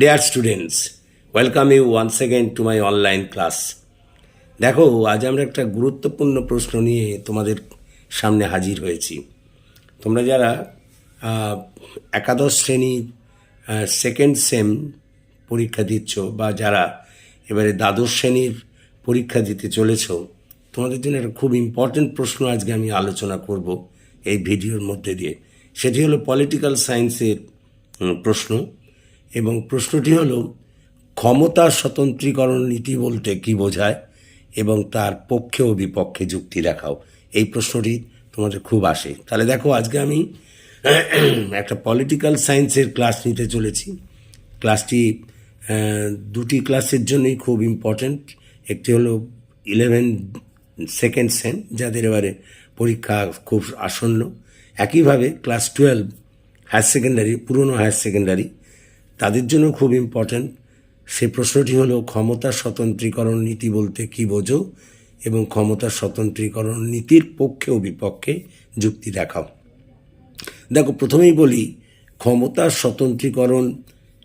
Dear students welcome you once again to my online class দেখো, আজ আমরা একটা গুরুত্বপূর্ণ প্রশ্ন নিয়ে তোমাদের সামনে হাজির হয়েছি। তোমরা যারা একাদশ শ্রেণির সেকেন্ড সেম পরীক্ষা দিচ্ছ বা যারা এবারে দ্বাদশ শ্রেণির পরীক্ষা দিতে চলেছ, তোমাদের জন্য একটা খুব ইম্পর্ট্যান্ট প্রশ্ন আজকে আমি আলোচনা করব এই ভিডিওর মধ্যে দিয়ে। সেটি হলো পলিটিক্যাল সায়েন্সের প্রশ্ন। এবং প্রশ্নটি হলো, ক্ষমতা স্বতন্ত্রীকরণ নীতি বলতে কি বোঝায় এবং তার পক্ষে ও বিপক্ষে যুক্তি দেখাও? এই প্রশ্নটি তোমাদের খুব আসে। তাহলে দেখো, আজকে আমি একটা পলিটিক্যাল সায়েন্সের ক্লাস নিতে চলেছি। ক্লাসটি দুটি ক্লাসের জন্যই খুব ইম্পর্ট্যান্ট একটি হলো ইলেভেন সেকেন্ড সেম যাদের এবারে পরীক্ষা খুব আসন্ন। একইভাবে ক্লাস টুয়েলভ হায়ার সেকেন্ডারি পুরনো হায়ার সেকেন্ডারি তাদের জন্য খুব ইম্পর্ট্যান্ট সে প্রশ্নটি হলো, ক্ষমতা স্বতন্ত্রীকরণ নীতি বলতে কি বোঝো এবং ক্ষমতা স্বতন্ত্রীকরণ নীতির পক্ষে ও বিপক্ষে যুক্তি দেখাও। দেখো, প্রথমেই বলি, ক্ষমতা স্বতন্ত্রীকরণ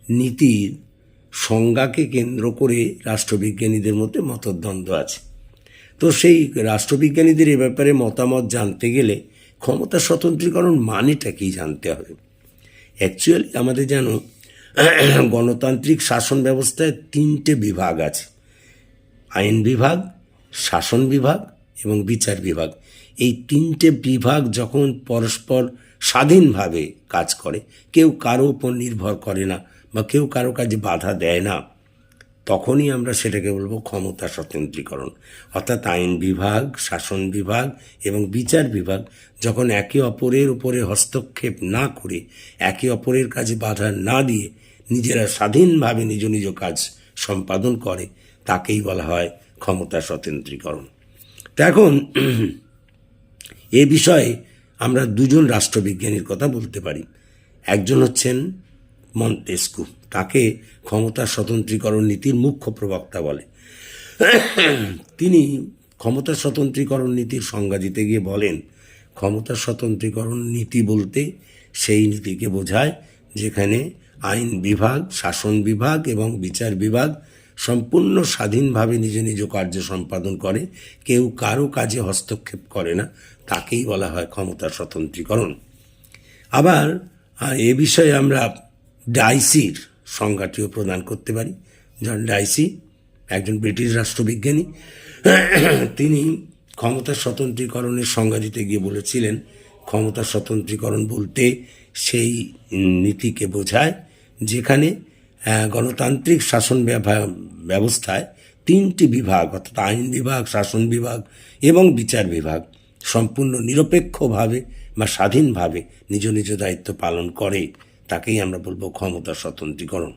নীতির সংজ্ঞাকে কেন্দ্র করে রাষ্ট্রবিজ্ঞানীদের মধ্যে মতদ্বন্দ্ব আছে। তো সেই রাষ্ট্রবিজ্ঞানীদের এ ব্যাপারে মতামত জানতে গেলে ক্ষমতা স্বতন্ত্রীকরণ মানেটা কি জানতে হবে? অ্যাকচুয়ালি আমাদের জানো গণতান্ত্রিক শাসন ব্যবস্থায় তিনটে বিভাগ আছে। আইন বিভাগ, শাসন বিভাগ এবং বিচার বিভাগ। এই তিনটে বিভাগ যখন পরস্পর স্বাধীনভাবে কাজ করে, কেউ কারও উপর নির্ভর করে না বা কেউ কারও কাজে বাধা দেয় না, তখনই আমরা সেটাকে বলব ক্ষমতা স্বতন্ত্রীকরণ। অর্থাৎ আইন বিভাগ, শাসন বিভাগ এবং বিচার বিভাগ যখন একে অপরের উপরে হস্তক্ষেপ না করে, একে অপরের কাজে বাধা না দিয়ে নিজেরা স্বাধীনভাবে নিজ নিজ কাজ সম্পাদন করে, তাকেই বলা হয় ক্ষমতা স্বতন্ত্রীকরণ। তো এখন এ বিষয়ে আমরা দুজন রাষ্ট্রবিজ্ঞানীর কথা বলতে পারি। একজন হচ্ছেন মন্তেস্কু, তাকে ক্ষমতা স্বতন্ত্রীকরণ নীতির মুখ্য প্রবক্তা বলে। তিনি ক্ষমতা স্বতন্ত্রীকরণ নীতির সংজ্ঞা দিতে গিয়ে বলেন, ক্ষমতা স্বতন্ত্রীকরণ নীতি বলতে সেই নীতিকে বোঝায় যেখানে আইন বিভাগ, শাসন বিভাগ এবং বিচার বিভাগ সম্পূর্ণ স্বাধীনভাবে নিজ নিজ কার্য সম্পাদন করে। কেউ কারও কাজে হস্তক্ষেপ করে না। তাকেই বলা হয় ক্ষমতা স্বতন্ত্রীকরণ। আবার এ বিষয়ে আমরা ডাইসির সংজ্ঞাটিও প্রদান করতে পারি। জন ডাইসি, একজন ব্রিটিশ রাষ্ট্রবিজ্ঞানী, তিনি ক্ষমতা স্বতন্ত্রীকরণের সংজ্ঞা দিতে গিয়ে বলেছিলেন, ক্ষমতা স্বতন্ত্রীকরণ বলতে সেই নীতিকে বোঝায় যেখানে গণতান্ত্রিক শাসন ব্যব- ব্যবস্থায় তিনটি বিভাগ, অর্থাৎ আইন বিভাগ, শাসন বিভাগ এবং বিচার বিভাগ সম্পূর্ণ নিরপেক্ষভাবে বা স্বাধীনভাবে নিজ নিজ দায়িত্ব পালন করে। তাকেই আমরা বলব ক্ষমতা স্বতন্ত্রীকরণ।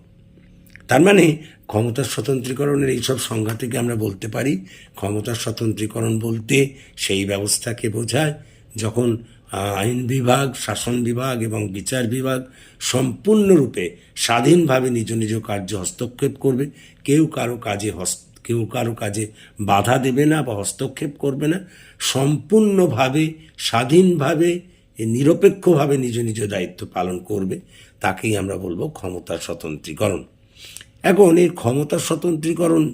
তার মানে ক্ষমতার স্বতন্ত্রীকরণের এইসব সংজ্ঞা থেকে আমরা বলতে পারি ক্ষমতার স্বতন্ত্রীকরণ বলতে সেই ব্যবস্থাকে বোঝায় যখন আইন বিভাগ, শাসন বিভাগ এবং বিচার বিভাগ সম্পূর্ণরূপে স্বাধীনভাবে নিজ নিজ কার্য হস্তক্ষেপ করবে। কেউ কারও কাজে হস্ত কেউ কারও কাজে বাধা দেবে না বা হস্তক্ষেপ করবে না। সম্পূর্ণভাবে, স্বাধীনভাবে, নিরপেক্ষভাবে নিজ নিজ দায়িত্ব পালন করবে। তাকেই আমরা বলব ক্ষমতার স্বতন্ত্রীকরণ। এখন এই ক্ষমতা স্বতন্ত্রীকরণ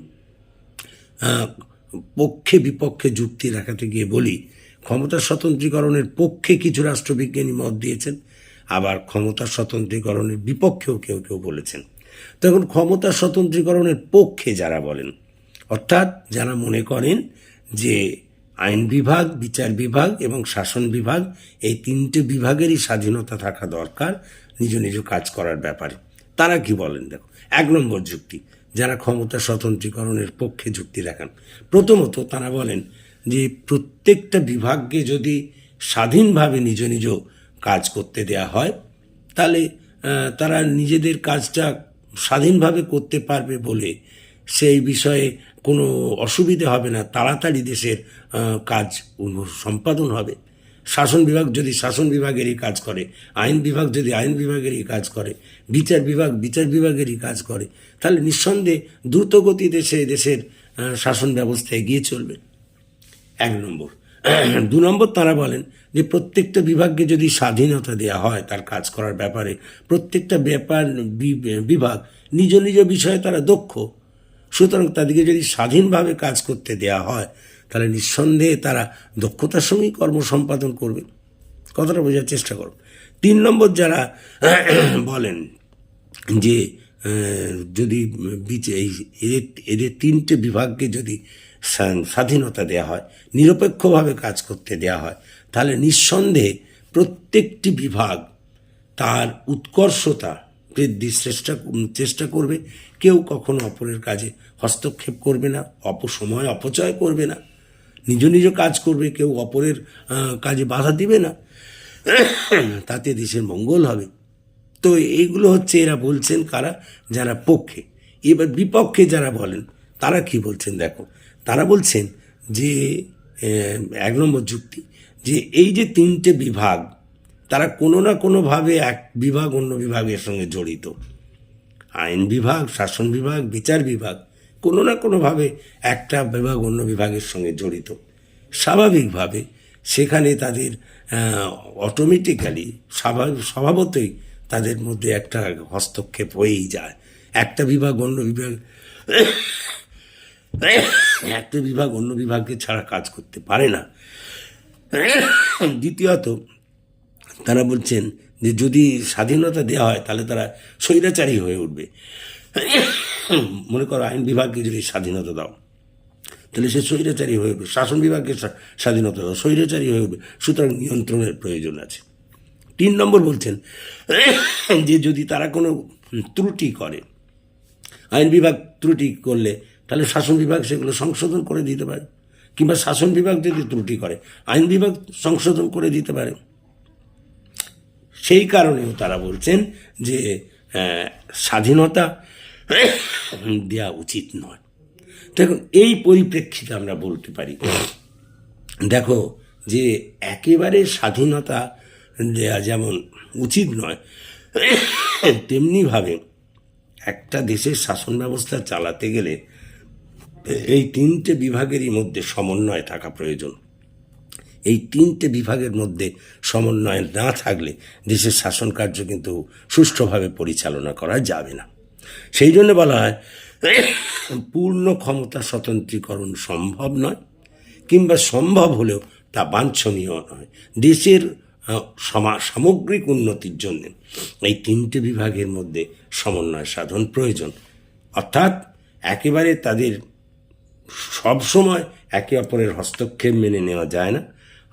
পক্ষে বিপক্ষে যুক্তি রাখাতে গিয়ে বলি ক্ষমতার স্বতন্ত্রীকরণের পক্ষে কিছু রাষ্ট্রবিজ্ঞানী মত দিয়েছেন, আবার ক্ষমতা স্বতন্ত্রীকরণের বিপক্ষেও কেউ কেউ বলেছেন। তখন ক্ষমতা স্বতন্ত্রীকরণের পক্ষে যারা বলেন, অর্থাৎ যারা মনে করেন যে আইন বিভাগ, বিচার বিভাগ এবং শাসন বিভাগ, এই তিনটে বিভাগেরই স্বাধীনতা থাকা দরকার নিজ নিজ কাজ করার ব্যাপারে। তারা কি বলেন দেখো এক নম্বর যুক্তি, যারা ক্ষমতা স্বতন্ত্রীকরণের পক্ষে যুক্তি দেখান, প্রথমত তারা বলেন যে প্রত্যেকটা বিভাগকে যদি স্বাধীনভাবে নিজ নিজ কাজ করতে দেয়া হয়, তাহলে তারা নিজেদের কাজটা স্বাধীনভাবে করতে পারবে বলে সেই বিষয়ে কোনো অসুবিধে হবে না। তাড়াতাড়ি দেশের কাজ সম্পাদন হবে। শাসন বিভাগ যদি শাসন বিভাগেরই কাজ করে, আইন বিভাগ যদি আইন বিভাগেরই কাজ করে, বিচার বিভাগ বিচার বিভাগেরই কাজ করে, তাহলে নিঃসন্দেহে দ্রুত গতিতে সে দেশের শাসন ব্যবস্থা এগিয়ে চলবে। এক নম্বর। দু নম্বর তারা বলেন যে প্রত্যেকটা বিভাগকে যদি স্বাধীনতা দেওয়া হয় তার কাজ করার ব্যাপারে, প্রত্যেকটা ব্যাপার বিভাগ নিজ নিজ বিষয়ে তারা দক্ষ। সুতরাং তাদেরকে যদি স্বাধীনভাবে কাজ করতে দেওয়া হয়, তাহলে নিঃসন্দেহে তারা দক্ষতার সঙ্গেই কর্ম সম্পাদন করবে। কথাটা বোঝার চেষ্টা করো। তিন নম্বর যারা বলেন যে যদি এই এদের এদের তিনটে বিভাগকে যদি স্বাধীনতা দেওয়া হয়, নিরপেক্ষভাবে কাজ করতে দেওয়া হয়, তাহলে নিঃসন্দেহে প্রত্যেকটি বিভাগ তার উৎকর্ষতা বৃদ্ধির চেষ্টা চেষ্টা করবে। কেউ কখনো অপরের কাজে হস্তক্ষেপ করবে না, অপসময় অপচয় করবে না, নিজ নিজ কাজ করবে, কেউ অপরের কাজে বাধা দিবে না। তাতে দেশের মঙ্গল হবে। তো এইগুলো হচ্ছে এরা বলছেন কারা? যারা পক্ষে। এবার বিপক্ষে যারা বলেন, তারা কি বলছেন দেখো? তারা বলছেন যে এক নম্বর যুক্তি, যে এই যে তিনটে বিভাগ, তারা কোনো না কোনোভাবে এক বিভাগ অন্য বিভাগের সঙ্গে জড়িত। আইন বিভাগ, শাসন বিভাগ, বিচার বিভাগ, কোনো না কোনোভাবে একটা বিভাগ অন্য বিভাগের সঙ্গে জড়িত। স্বাভাবিকভাবে সেখানে তাদের অটোমেটিক্যালি স্বাভাবিক স্বভাবতই তাদের মধ্যে একটা হস্তক্ষেপ হয়েই যায়। একটা বিভাগ অন্য বিভাগ একটা বিভাগ অন্য বিভাগকে ছাড়া কাজ করতে পারে না। দ্বিতীয়ত তারা বলছেন যে যদি স্বাধীনতা দেওয়া হয় তাহলে তারা স্বৈরাচারী হয়ে উঠবে। মনে করো আইন বিভাগকে যদি স্বাধীনতা দাও, তাহলে সে স্বৈরাচারী হয়ে উঠবে, শাসন বিভাগকে স্বাধীনতা দাও, স্বৈরাচারী হয়ে উঠবে, সুতরাং নিয়ন্ত্রণের প্রয়োজন আছে। তিন নম্বর বলছেন যে যদি তারা কোনো ত্রুটি করে, আইন বিভাগ ত্রুটি করলে তাহলে শাসন বিভাগ সেগুলো সংশোধন করে দিতে পারে। কিংবা শাসন বিভাগ যদি ত্রুটি করে, আইন বিভাগ সংশোধন করে দিতে পারে। সেই কারণেও তারা বলছেন যে স্বাধীনতা দেওয়া উচিত নয়। দেখুন, এই পরিপ্রেক্ষিতে আমরা বলতে পারি, দেখো, যে একেবারে স্বাধীনতা দেওয়া যেমন উচিত নয়, তেমনিভাবে একটা দেশের শাসন ব্যবস্থা চালাতে গেলে এই তিনটে বিভাগেরই মধ্যে সমন্বয় থাকা প্রয়োজন। এই তিনটে বিভাগের মধ্যে সমন্বয় না থাকলে দেশের শাসন কার্য কিন্তু সুষ্ঠুভাবে পরিচালনা করা যাবে না। সেই জন্য বলা হয়, পূর্ণ ক্ষমতা স্বতন্ত্রীকরণ সম্ভব নয়, কিংবা সম্ভব হলেও তা বাঞ্ছনীয় নয়। দেশের সমা- সামগ্রিক উন্নতির জন্য এই তিনটে বিভাগের মধ্যে সমন্বয় সাধন প্রয়োজন। অর্থাৎ একেবারে তাদের সব সময় একে অপরের হস্তক্ষেপ মেনে নেওয়া যায় না।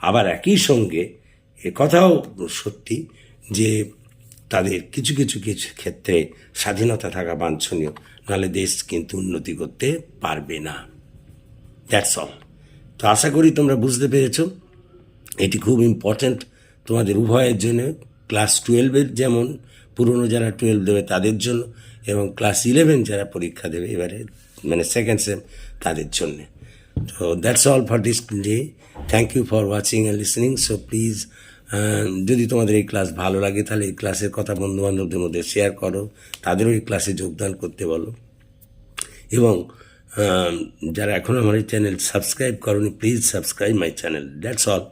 আবার একই সঙ্গে কথাও সত্যি যে তাদের কিছু কিছু কিছু ক্ষেত্রে স্বাধীনতা থাকা বাঞ্ছনীয় নাহলে দেশ কিন্তু উন্নতি করতে পারবে না। দ্যাটস অল তো আশা করি তোমরা বুঝতে পেরেছ, এটি খুব ইম্পর্ট্যান্ট তোমাদের উভয়ের জন্য ক্লাস টুয়েলভের যেমন, পুরনো যারা টুয়েলভ দেবে তাদের জন্য, এবং ক্লাস ইলেভেন যারা পরীক্ষা দেবে, এবারে মানে সেকেন্ড সেম তাদের জন্য। তো that's all for this day thank you for watching and listening so please যদি তোমাদের এই ক্লাস ভালো লাগে, তাহলে এই ক্লাসের কথা বন্ধুবান্ধবদের মধ্যে শেয়ার করো। তাদেরও এই ক্লাসে যোগদান করতে বলো। এবং যারা এখনও আমার এই চ্যানেল সাবস্ক্রাইব করনি please subscribe my channel that's all